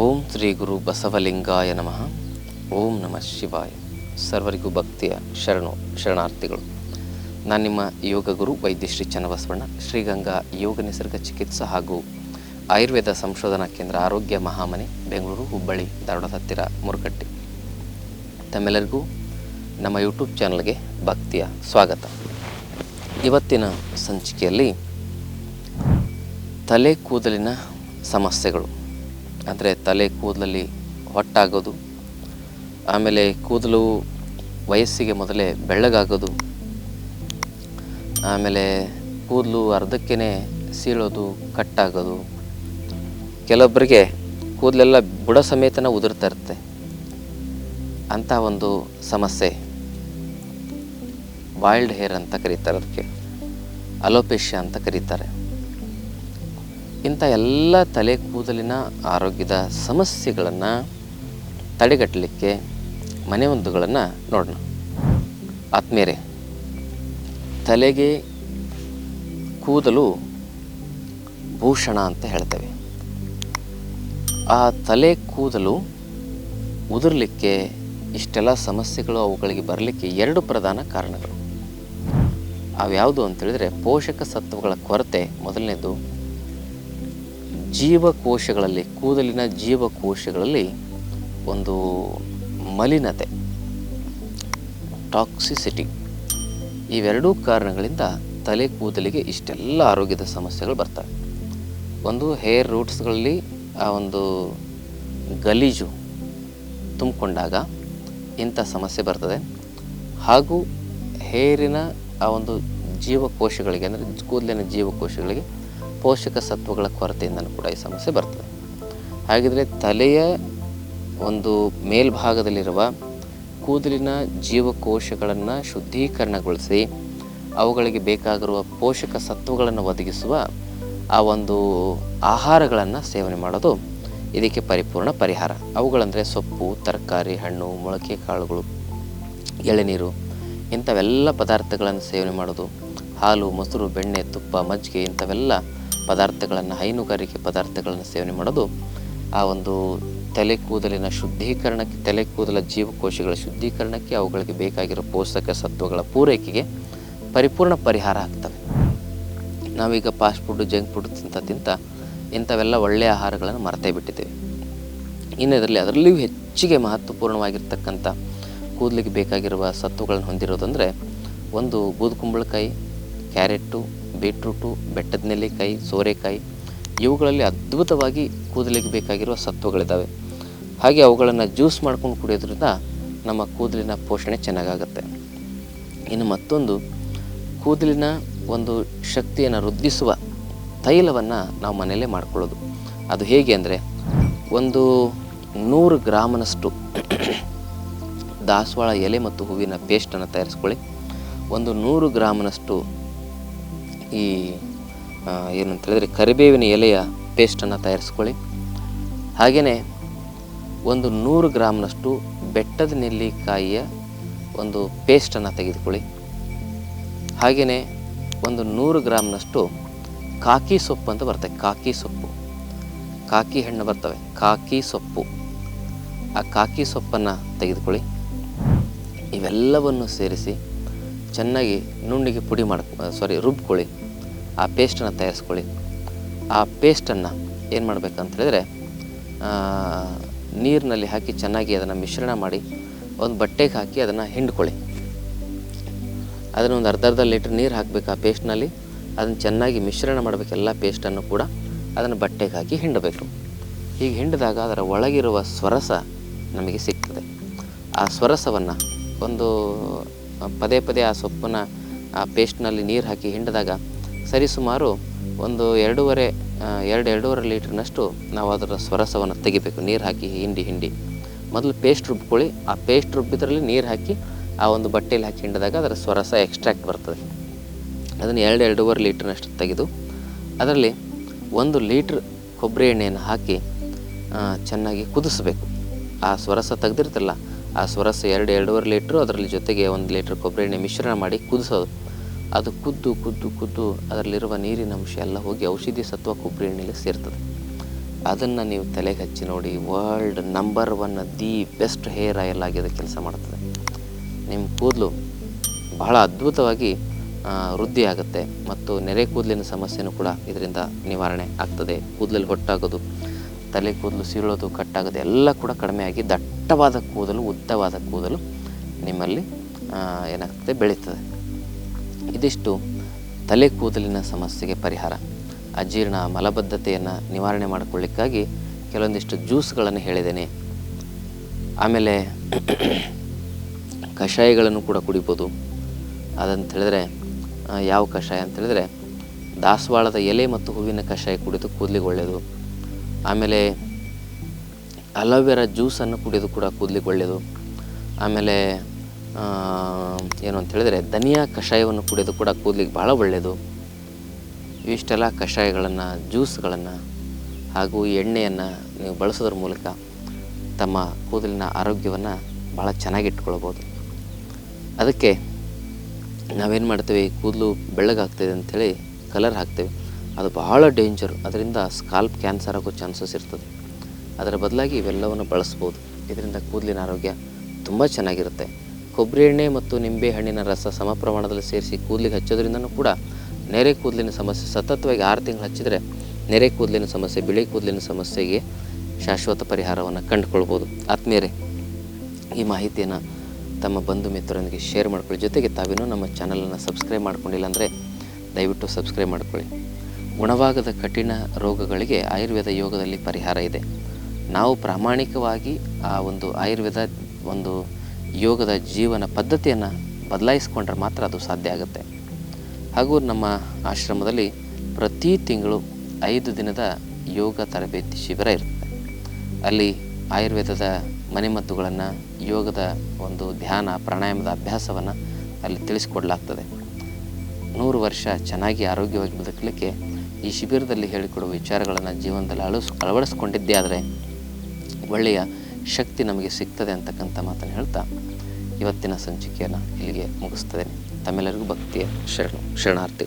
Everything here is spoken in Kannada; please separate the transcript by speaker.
Speaker 1: ಓಂ ಶ್ರೀ ಗುರು ಬಸವಲಿಂಗಾಯ ನಮಃ. ಓಂ ನಮಃ ಶಿವಾಯ. ಸರ್ವರಿಗೂ ಭಕ್ತಿಯ ಶರಣು, ಶರಣಾರ್ಥಿಗಳು. ನಾನು ನಿಮ್ಮ ಯೋಗ ಗುರು ವೈದ್ಯ ಶ್ರೀ ಚನ್ನಬಸವಣ್ಣ, ಶ್ರೀಗಂಗಾ ಯೋಗ ನಿಸರ್ಗ ಚಿಕಿತ್ಸಾ ಹಾಗೂ ಆಯುರ್ವೇದ ಸಂಶೋಧನಾ ಕೇಂದ್ರ ಆರೋಗ್ಯ ಮಹಾಮನೆ, ಬೆಂಗಳೂರು, ಹುಬ್ಬಳ್ಳಿ ಧಾರವಾಡದ ಹತ್ತಿರ ಮುರುಕಟ್ಟಿ ತಮ್ಮೆಲ್ಲರಿಗೂ ನಮ್ಮ ಯೂಟ್ಯೂಬ್ ಚಾನಲ್ಗೆ ಭಕ್ತಿಯ ಸ್ವಾಗತ. ಇವತ್ತಿನ ಸಂಚಿಕೆಯಲ್ಲಿ ತಲೆ ಕೂದಲಿನ ಸಮಸ್ಯೆಗಳು. ಅಂದರೆ ತಲೆ ಕೂದಲಲ್ಲಿ ಹೊಟ್ಟಾಗೋದು, ಆಮೇಲೆ ಕೂದಲು ವಯಸ್ಸಿಗೆ ಮೊದಲೇ ಬೆಳ್ಳಗಾಗೋದು, ಆಮೇಲೆ ಕೂದಲು ಅರ್ಧಕ್ಕೇ ಸೀಳೋದು, ಕಟ್ಟಾಗೋದು. ಕೆಲವೊಬ್ಬರಿಗೆ ಕೂದಲೆಲ್ಲ ಬುಡ ಸಮೇತನ ಉದುರ್ತಾ ಇರುತ್ತೆ. ಅಂಥ ಒಂದು ಸಮಸ್ಯೆ. ವೈಲ್ಡ್ ಹೇರ್ ಅಂತ ಕರೀತಾರೆ ಅದಕ್ಕೆ. ಅಲೋಪೇಷ್ಯಾ ಅಂತ ಕರೀತಾರೆ. ಇಂಥ ಎಲ್ಲ ತಲೆ ಕೂದಲಿನ ಆರೋಗ್ಯದ ಸಮಸ್ಯೆಗಳನ್ನು ತಡೆಗಟ್ಟಲಿಕ್ಕೆ ಮನೆಮದ್ದುಗಳನ್ನು ನೋಡೋಣ. ಆತ್ಮೇರೆ ತಲೆಗೆ ಕೂದಲು ಭೂಷಣ ಅಂತ ಹೇಳ್ತೇವೆ. ಆ ತಲೆ ಕೂದಲು ಉದುರಲಿಕ್ಕೆ ಇಷ್ಟೆಲ್ಲ ಸಮಸ್ಯೆಗಳು ಅವುಗಳಿಗೆ ಬರಲಿಕ್ಕೆ ಎರಡು ಪ್ರಧಾನ ಕಾರಣಗಳು. ಅವ್ಯಾವುದು ಅಂತೇಳಿದರೆ ಪೋಷಕ ಸತ್ವಗಳ ಕೊರತೆ ಮೊದಲನೇದು. ಜೀವಕೋಶಗಳಲ್ಲಿ, ಕೂದಲಿನ ಜೀವಕೋಶಗಳಲ್ಲಿ ಒಂದು ಮಲಿನತೆ ಟಾಕ್ಸಿಸಿಟಿ ಇವೆರಡೂ ಕಾರಣಗಳಿಂದ ತಲೆ ಕೂದಲಿಗೆ ಇಷ್ಟೆಲ್ಲ ಆರೋಗ್ಯದ ಸಮಸ್ಯೆಗಳು ಬರ್ತವೆ. ಒಂದು ಹೇರ್ ರೂಟ್ಸ್ಗಳಲ್ಲಿ ಆ ಒಂದು ಗಲೀಜು ತುಂಬಿಕೊಂಡಾಗ ಇಂಥ ಸಮಸ್ಯೆ ಬರ್ತದೆ. ಹಾಗೂ ಹೇರಿನ ಆ ಒಂದು ಜೀವಕೋಶಗಳಿಗೆ, ಅಂದರೆ ಕೂದಲಿನ ಜೀವಕೋಶಗಳಿಗೆ ಪೋಷಕ ಸತ್ವಗಳ ಕೊರತೆಯಿಂದನೂ ಕೂಡ ಈ ಸಮಸ್ಯೆ ಬರ್ತದೆ. ಹಾಗಿದ್ರೆ ತಲೆಯ ಒಂದು ಮೇಲ್ಭಾಗದಲ್ಲಿರುವ ಕೂದಲಿನ ಜೀವಕೋಶಗಳನ್ನು ಶುದ್ಧೀಕರಣಗೊಳಿಸಿ ಅವುಗಳಿಗೆ ಬೇಕಾಗಿರುವ ಪೋಷಕ ಸತ್ವಗಳನ್ನು ಒದಗಿಸುವ ಆ ಒಂದು ಆಹಾರಗಳನ್ನು ಸೇವನೆ ಮಾಡೋದು ಇದಕ್ಕೆ ಪರಿಪೂರ್ಣ ಪರಿಹಾರ. ಅವುಗಳಂದರೆ ಸೊಪ್ಪು, ತರಕಾರಿ, ಹಣ್ಣು, ಮೊಳಕೆ ಕಾಳುಗಳು, ಎಳೆನೀರು ಇಂಥವೆಲ್ಲ ಪದಾರ್ಥಗಳನ್ನು ಸೇವನೆ ಮಾಡೋದು ಹಾಲು, ಮೊಸರು, ಬೆಣ್ಣೆ, ತುಪ್ಪ, ಮಜ್ಜಿಗೆ ಇಂಥವೆಲ್ಲ ಪದಾರ್ಥಗಳನ್ನು, ಹೈನುಗಾರಿಕೆ ಪದಾರ್ಥಗಳನ್ನು ಸೇವನೆ ಮಾಡೋದು ಆ ಒಂದು ತಲೆ ಕೂದಲಿನ ಶುದ್ಧೀಕರಣಕ್ಕೆ ತಲೆ ಕೂದಲ ಜೀವಕೋಶಗಳ ಶುದ್ಧೀಕರಣಕ್ಕೆ ಅವುಗಳಿಗೆ ಬೇಕಾಗಿರೋ ಪೋಷಕ ಸತ್ವಗಳ ಪೂರೈಕೆಗೆ ಪರಿಪೂರ್ಣ ಪರಿಹಾರ ಆಗ್ತವೆ. ನಾವೀಗ ಫಾಸ್ಟ್ ಫುಡ್ ಜಂಕ್ ಫುಡ್ ತಿಂತ ತಿಂತ ಇಂಥವೆಲ್ಲ ಒಳ್ಳೆಯ ಆಹಾರಗಳನ್ನು ಮರ್ತೇ ಬಿಟ್ಟಿದ್ದೇವೆ. ಇನ್ನು ಇದರಲ್ಲಿ ಅದರಲ್ಲಿಯೂ ಹೆಚ್ಚಿಗೆ ಮಹತ್ವಪೂರ್ಣವಾಗಿರ್ತಕ್ಕಂಥ ಕೂದಲಿಗೆ ಬೇಕಾಗಿರುವ ಸತ್ವಗಳನ್ನು ಹೊಂದಿರೋದಂದರೆ ಒಂದು ಬೂದುಕುಂಬಳಕಾಯಿ ಕ್ಯಾರೆಟು ಬೀಟ್ರೂಟು, ಬೆಟ್ಟದ ನೆಲ್ಲಿಕಾಯಿ, ಸೋರೆಕಾಯಿ, ಇವುಗಳಲ್ಲಿ ಅದ್ಭುತವಾಗಿ ಕೂದಲಿಗೆ ಬೇಕಾಗಿರುವ ಸತ್ವಗಳಿದ್ದಾವೆ ಹಾಗೆ ಅವುಗಳನ್ನು ಜ್ಯೂಸ್ ಮಾಡ್ಕೊಂಡು ಕುಡಿಯೋದ್ರಿಂದ ನಮ್ಮ ಕೂದಲಿನ ಪೋಷಣೆ ಚೆನ್ನಾಗಾಗುತ್ತೆ. ಇನ್ನು ಮತ್ತೊಂದು, ಕೂದಲಿನ ಒಂದು ಶಕ್ತಿಯನ್ನು ವೃದ್ಧಿಸುವ ತೈಲವನ್ನು ನಾವು ಮನೆಯಲ್ಲೇ ಮಾಡ್ಕೊಳ್ಳೋದು. ಅದು ಹೇಗೆ ಅಂದರೆ, ಒಂದು ನೂರು ಗ್ರಾಮನಷ್ಟು ದಾಸವಾಳ ಎಲೆ ಮತ್ತು ಹೂವಿನ ಪೇಸ್ಟನ್ನು ತಯಾರಿಸ್ಕೊಳ್ಳಿ. ಒಂದು ನೂರು ಗ್ರಾಮನಷ್ಟು ಈ ಏನಂತೇಳಿದರೆ ಕರಿಬೇವಿನ ಎಲೆಯ ಪೇಸ್ಟನ್ನು ತಯಾರಿಸ್ಕೊಳ್ಳಿ. ಹಾಗೆಯೇ ಒಂದು ನೂರು ಗ್ರಾಮ್ನಷ್ಟು ಬೆಟ್ಟದ ನೆಲ್ಲಿಕಾಯಿಯ ಒಂದು ಪೇಸ್ಟನ್ನು ತೆಗೆದುಕೊಳ್ಳಿ. ಹಾಗೆಯೇ ಒಂದು ನೂರು ಗ್ರಾಮ್ನಷ್ಟು ಕಾಕಿ ಸೊಪ್ಪು ಅಂತ ಬರ್ತವೆ ಕಾಕಿ ಸೊಪ್ಪು. ಕಾಕಿ ಹಣ್ಣು ಬರ್ತವೆ, ಕಾಕಿ ಸೊಪ್ಪು. ಆ ಕಾಕಿ ಸೊಪ್ಪನ್ನು ತೆಗೆದುಕೊಳ್ಳಿ. ಇವೆಲ್ಲವನ್ನು ಸೇರಿಸಿ ಚೆನ್ನಾಗಿ ನುಣ್ಣಿಗೆ ಪುಡಿ ಮಾಡ್ ಸಾರಿ ರುಬ್ಕೊಳ್ಳಿ. ಆ ಪೇಸ್ಟನ್ನು ತಯಾರಿಸ್ಕೊಳ್ಳಿ. ಆ ಪೇಸ್ಟನ್ನು ಏನು ಮಾಡಬೇಕಂತ ಹೇಳಿದರೆ ನೀರಿನಲ್ಲಿ ಹಾಕಿ ಚೆನ್ನಾಗಿ ಅದನ್ನು ಮಿಶ್ರಣ ಮಾಡಿ, ಒಂದು ಬಟ್ಟೆಗೆ ಹಾಕಿ ಅದನ್ನು ಹಿಂಡ್ಕೊಳ್ಳಿ. ಅದನ್ನು ಒಂದು ಅರ್ಧ ಅರ್ಧ ಲೀಟ್ರ್ ನೀರು ಹಾಕಬೇಕು ಆ ಪೇಸ್ಟ್ನಲ್ಲಿ. ಅದನ್ನು ಚೆನ್ನಾಗಿ ಮಿಶ್ರಣ ಮಾಡಬೇಕು ಎಲ್ಲ ಪೇಸ್ಟನ್ನು ಕೂಡ ಅದನ್ನು ಬಟ್ಟೆಗೆ ಹಾಕಿ ಹಿಂಡಬೇಕು. ಹೀಗೆ ಹಿಂಡಿದಾಗ ಅದರ ಒಳಗಿರುವ ಸ್ವರಸ ನಮಗೆ ಸಿಗ್ತದೆ. ಆ ಸ್ವರಸವನ್ನು ಒಂದು ಪದೇ ಪದೇ ಆ ಸೊಪ್ಪನ್ನು ಆ ಪೇಸ್ಟ್ನಲ್ಲಿ ನೀರು ಹಾಕಿ ಹಿಂಡಿದಾಗ ಸರಿಸುಮಾರು ಒಂದು ಎರಡೂವರೆ ಎರಡು, ಎರಡೂವರೆ ಲೀಟ್ರ್ನಷ್ಟು ನಾವು ಅದರ ಸ್ವರಸವನ್ನು ತೆಗಿಬೇಕು. ನೀರು ಹಾಕಿ ಹಿಂಡಿ ಹಿಂಡಿ. ಮೊದಲು ಪೇಸ್ಟ್ ರುಬ್ಕೊಳ್ಳಿ. ಆ ಪೇಸ್ಟ್ ರುಬ್ಬಿದ್ರಲ್ಲಿ ನೀರು ಹಾಕಿ ಆ ಒಂದು ಬಟ್ಟೆಯಲ್ಲಿ ಹಾಕಿ ಹಿಂಡಿದಾಗ ಅದರ ಸ್ವರಸ ಎಕ್ಸ್ಟ್ರಾಕ್ಟ್ ಬರ್ತದೆ. ಅದನ್ನು ಎರಡು, ಎರಡೂವರೆ ಲೀಟ್ರ್ನಷ್ಟು ತೆಗೆದು ಅದರಲ್ಲಿ ಒಂದು ಲೀಟ್ರ್ ಕೊಬ್ಬರಿ ಎಣ್ಣೆಯನ್ನು ಹಾಕಿ ಚೆನ್ನಾಗಿ ಕುದಿಸ್ಬೇಕು. ಆ ಸ್ವರಸ ತೆಗೆದಿರ್ತಲ್ಲ, ಆ ಸ್ವರಸ ಎರಡು, ಎರಡೂವರೆ ಲೀಟ್ರು ಅದರಲ್ಲಿ ಜೊತೆಗೆ ಒಂದು ಲೀಟ್ರ್ ಕೊಬ್ಬರಿ ಎಣ್ಣೆ ಮಿಶ್ರಣ ಮಾಡಿ ಕುದಿಸೋದು. ಅದು ಕುದ್ದು ಕುದ್ದು ಕುದ್ದು ಅದರಲ್ಲಿರುವ ನೀರಿನ ಅಂಶ ಎಲ್ಲ ಹೋಗಿ ಔಷಧಿ ಸತ್ವ ಕೊಬ್ಬರಿ ಎಣ್ಣೆಲಿ ಸೇರ್ತದೆ. ಅದನ್ನು ನೀವು ತಲೆಗೆ ಹಚ್ಚಿ ನೋಡಿ world number one the best hair oil ಆಗಿ ಅದು ಕೆಲಸ ಮಾಡ್ತದೆ. ನಿಮ್ಮ ಕೂದಲು ಬಹಳ ಅದ್ಭುತವಾಗಿ ವೃದ್ಧಿ ಆಗುತ್ತೆ ಮತ್ತು ನೆರೆ ಕೂದಲಿನ ಸಮಸ್ಯೆನೂ ಕೂಡ ಇದರಿಂದ ನಿವಾರಣೆ ಆಗ್ತದೆ. ಕೂದಲಲ್ಲಿ ಹೊಟ್ಟಾಗೋದು, ತಲೆ ಕೂದಲು ಸೀಳೋದು, ಕಟ್ಟಾಗೋದು ಎಲ್ಲ ಕೂಡ ಕಡಿಮೆಯಾಗಿ ದಟ್ಟವಾದ ಕೂದಲು, ಉದ್ದವಾದ ಕೂದಲು ನಿಮ್ಮಲ್ಲಿ ಏನಾಗ್ತದೆ, ಬೆಳೀತದೆ. ಇದಿಷ್ಟು ತಲೆ ಕೂದಲಿನ ಸಮಸ್ಯೆಗೆ ಪರಿಹಾರ. ಅಜೀರ್ಣ ಮಲಬದ್ಧತೆಯನ್ನು ನಿವಾರಣೆ ಮಾಡಿಕೊಳ್ಳಿಕ್ಕಾಗಿ ಕೆಲವೊಂದಿಷ್ಟು ಜ್ಯೂಸ್ಗಳನ್ನು ಹೇಳಿದ್ದೇನೆ. ಆಮೇಲೆ ಕಷಾಯಗಳನ್ನು ಕೂಡ ಕುಡಿಬೋದು. ಅದಂತ ಹೇಳಿದ್ರೆ ಯಾವ ಕಷಾಯ ಅಂತ ಹೇಳಿದ್ರೆ, ದಾಸವಾಳದ ಎಲೆ ಮತ್ತು ಹೂವಿನ ಕಷಾಯ ಕುಡಿದು ಕೂದಲಿಗೆ ಒಳ್ಳೆಯದು. ಆಮೇಲೆ ಅಲೋವೆರಾ ಜ್ಯೂಸನ್ನು ಕುಡಿದು ಕೂಡ ಕೂದಲಿಗೆ ಒಳ್ಳೆಯದು. ಆಮೇಲೆ ಏನು ಅಂತ ಹೇಳಿದ್ರೆ ಧನಿಯಾ ಕಷಾಯವನ್ನು ಕುಡಿಯೋದು ಕೂಡ ಕೂದಲಿಗೆ ಭಾಳ ಒಳ್ಳೆಯದು ಇವಿಷ್ಟೆಲ್ಲ ಕಷಾಯಗಳನ್ನು, ಜ್ಯೂಸ್ಗಳನ್ನು ಹಾಗೂ ಎಣ್ಣೆಯನ್ನು ನೀವು ಬಳಸೋದ್ರ ಮೂಲಕ ತಮ್ಮ ಕೂದಲಿನ ಆರೋಗ್ಯವನ್ನು ಭಾಳ ಚೆನ್ನಾಗಿಟ್ಕೊಳ್ಬೋದು ಅದಕ್ಕೆ ನಾವೇನು ಮಾಡ್ತೀವಿ, ಕೂದಲು ಬೆಳ್ಳಗಾಗ್ತಿದೆ ಅಂಥೇಳಿ ಕಲರ್ ಹಾಕ್ತೇವೆ. ಅದು ಭಾಳ ಡೇಂಜರ್. ಅದರಿಂದ ಸ್ಕಾಲ್ಪ್ ಕ್ಯಾನ್ಸರ್ ಆಗೋ ಚಾನ್ಸಸ್ ಇರ್ತದೆ. ಅದರ ಬದಲಾಗಿ ಇವೆಲ್ಲವನ್ನು ಬಳಸ್ಬೋದು. ಇದರಿಂದ ಕೂದಲಿನ ಆರೋಗ್ಯ ತುಂಬ ಚೆನ್ನಾಗಿರುತ್ತೆ. ಕೊಬ್ಬರಿ ಎಣ್ಣೆ ಮತ್ತು ನಿಂಬೆ ಹಣ್ಣಿನ ರಸ ಸಮ ಪ್ರಮಾಣದಲ್ಲಿ ಸೇರಿಸಿ ಕೂದಲಿಗೆ ಹಚ್ಚೋದ್ರಿಂದನೂ ಕೂಡ ನೆರೆ ಕೂದಲಿನ ಸಮಸ್ಯೆ ಸತತವಾಗಿ ಆರು ತಿಂಗಳು ಹಚ್ಚಿದರೆ ನೆರೆ ಕೂದಲಿನ ಸಮಸ್ಯೆ, ಬಿಳಿ ಕೂದಲಿನ ಸಮಸ್ಯೆಗೆ ಶಾಶ್ವತ ಪರಿಹಾರವನ್ನು ಕಂಡುಕೊಳ್ಬೋದು. ಆತ್ಮೀಯರೇ, ಈ ಮಾಹಿತಿಯನ್ನು ತಮ್ಮ ಬಂಧು ಮಿತ್ರರೊಂದಿಗೆ ಶೇರ್ ಮಾಡ್ಕೊಳ್ಳಿ. ಜೊತೆಗೆ ತಾವೇನೂ ನಮ್ಮ ಚಾನಲನ್ನು ಸಬ್ಸ್ಕ್ರೈಬ್ ಮಾಡ್ಕೊಂಡಿಲ್ಲ ಅಂದರೆ ದಯವಿಟ್ಟು ಸಬ್ಸ್ಕ್ರೈಬ್ ಮಾಡ್ಕೊಳ್ಳಿ. ಗುಣವಾಗದ ಕಠಿಣ ರೋಗಗಳಿಗೆ ಆಯುರ್ವೇದ ಯೋಗದಲ್ಲಿ ಪರಿಹಾರ ಇದೆ. ನಾವು ಪ್ರಾಮಾಣಿಕವಾಗಿ ಆ ಒಂದು ಆಯುರ್ವೇದ ಒಂದು ಯೋಗದ ಜೀವನ ಪದ್ಧತಿಯನ್ನು ಬದಲಾಯಿಸ್ಕೊಂಡ್ರೆ ಮಾತ್ರ ಅದು ಸಾಧ್ಯ ಆಗುತ್ತೆ. ಹಾಗೂ ನಮ್ಮ ಆಶ್ರಮದಲ್ಲಿ ಪ್ರತಿ ತಿಂಗಳು ಐದು ದಿನದ ಯೋಗ ತರಬೇತಿ ಶಿಬಿರ ಇರುತ್ತೆ. ಅಲ್ಲಿ ಆಯುರ್ವೇದದ ಮನೆಮದ್ದುಗಳನ್ನು, ಯೋಗದ ಒಂದು ಧ್ಯಾನ, ಪ್ರಾಣಾಯಾಮದ ಅಭ್ಯಾಸವನ್ನು ಅಲ್ಲಿ ತಿಳಿಸ್ಕೊಡ್ಲಾಗ್ತದೆ. ನೂರು ವರ್ಷ ಚೆನ್ನಾಗಿ ಆರೋಗ್ಯವಾಗಿ ಬದುಕಲಿಕ್ಕೆ ಈ ಶಿಬಿರದಲ್ಲಿ ಹೇಳಿಕೊಡುವ ವಿಚಾರಗಳನ್ನು ಜೀವನದಲ್ಲಿ ಅಳಸ್ ಅಳವಡಿಸ್ಕೊಂಡಿದ್ದೇ ಆದರೆ ಒಳ್ಳೆಯ ಶಕ್ತಿ ನಮಗೆ ಸಿಗ್ತದೆ ಅಂತಕ್ಕಂಥ ಮಾತನ್ನು ಹೇಳ್ತಾ ಇವತ್ತಿನ ಸಂಚಿಕೆಯನ್ನು ಇಲ್ಲಿಗೆ ಮುಗಿಸ್ತೇನೆ. ತಮ್ಮೆಲ್ಲರಿಗೂ ಭಕ್ತಿಯ ಶರಣ ಶರಣಾರ್ಥಿ.